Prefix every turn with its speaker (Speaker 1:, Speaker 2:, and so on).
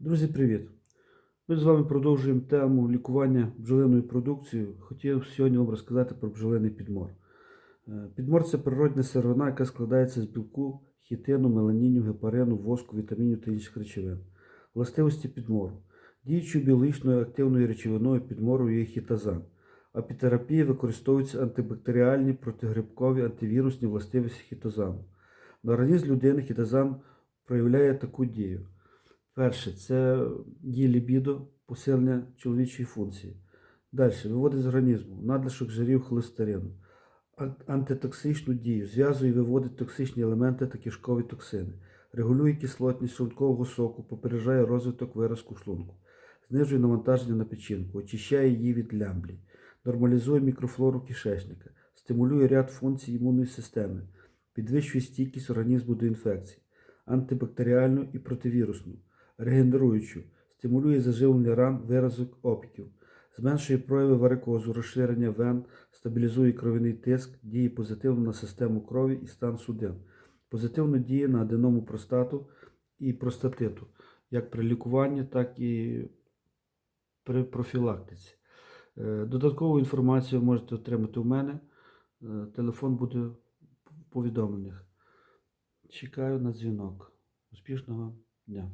Speaker 1: Друзі, привіт! Ми з вами продовжуємо тему лікування бджолиною продукцією. Хотів сьогодні вам розказати про бджолиний підмор. Е, Підмор це природна сировина, яка складається з білку, хітину, меланіню, гепарину, воску, вітамінів та інших речовин. Властивості підмору. Діючою біологічною активною речовиною підмору є хітазан. Апітерапії використовуються антибактеріальні, протигрибкові, антивірусні властивості хітозану. На організм людини хітозан проявляє таку дію. Перше, це є лібідо, посилення чоловічої функції. Далі виводить з організму надлишок жирів холестерину, антитоксичну дію, зв'язує і виводить токсичні елементи та кишкові токсини, регулює кислотність шлункового соку, попереджає розвиток виразку шлунку, знижує навантаження на печінку, очищає її від лямблі, нормалізує мікрофлору кишечника, стимулює ряд функцій імунної системи, підвищує стійкість організму до інфекцій, антибактеріальну і противірусну, регенеруючу, стимулює заживлення ран, виразок опіків, зменшує прояви варикозу, розширення вен, стабілізує кров'яний тиск, діє позитивно на систему крові і стан судин, позитивно діє на аденому простату і простатиту, як при лікуванні, так і при профілактиці. Е, Додаткову інформацію можете отримати у мене. Е, Телефон буде в повідомленнях. Чекаю на дзвінок. Успішного дня!